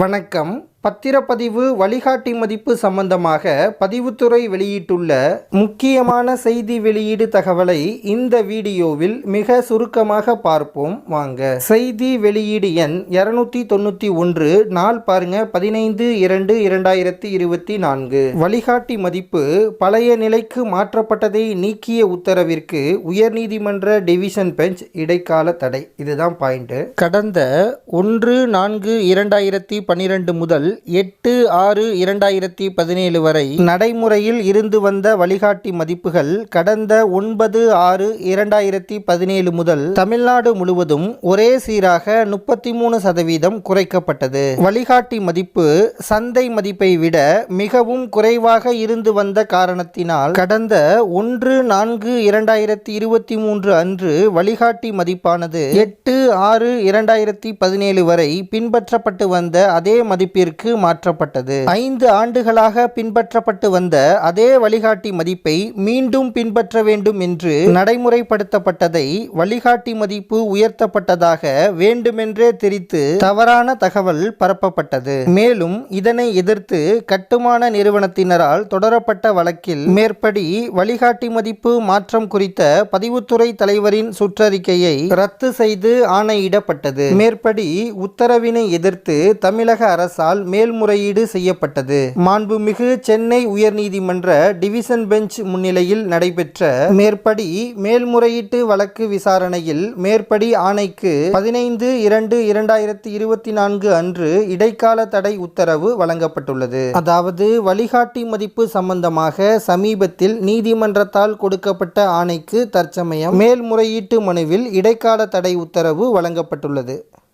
வணக்கம். பத்திரப்பதிவு வழிகாட்டி மதிப்பு சம்பந்தமாக பதிவுத்துறை வெளியிட்டுள்ள முக்கியமான செய்தி வெளியீடு தகவலை இந்த வீடியோவில் மிக சுருக்கமாக பார்ப்போம். வாங்க. செய்தி வெளியீடு எண் இருநூத்தி தொண்ணூத்தி ஒன்று. நாள் பாருங்க. பதினைந்து இரண்டு இரண்டாயிரத்தி இருபத்தி நான்கு. வழிகாட்டி மதிப்பு பழைய நிலைக்கு மாற்றப்பட்டதை நீக்கிய உத்தரவிற்கு உயர்நீதிமன்ற டிவிஷன் பெஞ்ச் இடைக்கால தடை. இதுதான் பாயிண்ட். கடந்த ஒன்று நான்கு இரண்டாயிரத்தி பன்னிரண்டு முதல் எட்டு ஆறு இரண்டாயிரத்தி பதினேழு வரை நடைமுறையில் இருந்து வந்த வழிகாட்டி மதிப்புகள் கடந்த ஒன்பது ஆறு இரண்டாயிரத்தி பதினேழு முதல் தமிழ்நாடு முழுவதும் ஒரே சீராக முப்பத்தி மூணு சதவீதம் குறைக்கப்பட்டது. வழிகாட்டி மதிப்பு சந்தை மதிப்பை விட மிகவும் குறைவாக இருந்து வந்த காரணத்தினால் கடந்த ஒன்று நான்கு இரண்டாயிரத்தி இருபத்தி மூன்று அன்று வழிகாட்டி மதிப்பானது எட்டு ஆறு இரண்டாயிரத்தி பதினேழு வரை பின்பற்றப்பட்டு வந்த அதே மதிப்பிற்கு மாற்றப்பட்டது. ஐந்து ஆண்டுகளாக பின்பற்றப்பட்டு வந்த அதே வழிகாட்டி மதிப்பை மீண்டும் பின்பற்ற வேண்டும் என்று நடைமுறைப்படுத்தப்பட்டதை வழிகாட்டி மதிப்பு உயர்த்தப்பட்டதாக வேண்டுமென்றே திரித்து தவறான தகவல் பரப்பப்பட்டது. மேலும் இதனை எதிர்த்து கட்டுமான நிறுவனத்தினரால் தொடரப்பட்ட வழக்கில் மேற்படி வழிகாட்டி மதிப்பு மாற்றம் குறித்த பதிவுத்துறை தலைவரின் சுற்றறிக்கையை ரத்து செய்து ஆணையிடப்பட்டது. மேற்படி உத்தரவினை எதிர்த்து தமிழக அரசால் மேல்முறையீடு செய்யப்பட்டது. மாண்புமிகு சென்னை உயர்நீதிமன்ற டிவிசன் பெஞ்ச் முன்னிலையில் நடைபெற்ற மேற்படி மேல்முறையீட்டு வழக்கு விசாரணையில் மேற்படி ஆணைக்கு பதினைந்து இரண்டு இரண்டாயிரத்தி இருபத்தி நான்கு அன்று இடைக்கால தடை உத்தரவு வழங்கப்பட்டுள்ளது. அதாவது வழிகாட்டி மதிப்பு சம்பந்தமாக சமீபத்தில் நீதிமன்றத்தால் கொடுக்கப்பட்ட ஆணைக்கு தற்சமயம் மேல்முறையீட்டு மனுவில் இடைக்கால தடை உத்தரவு வழங்கப்பட்டுள்ளது.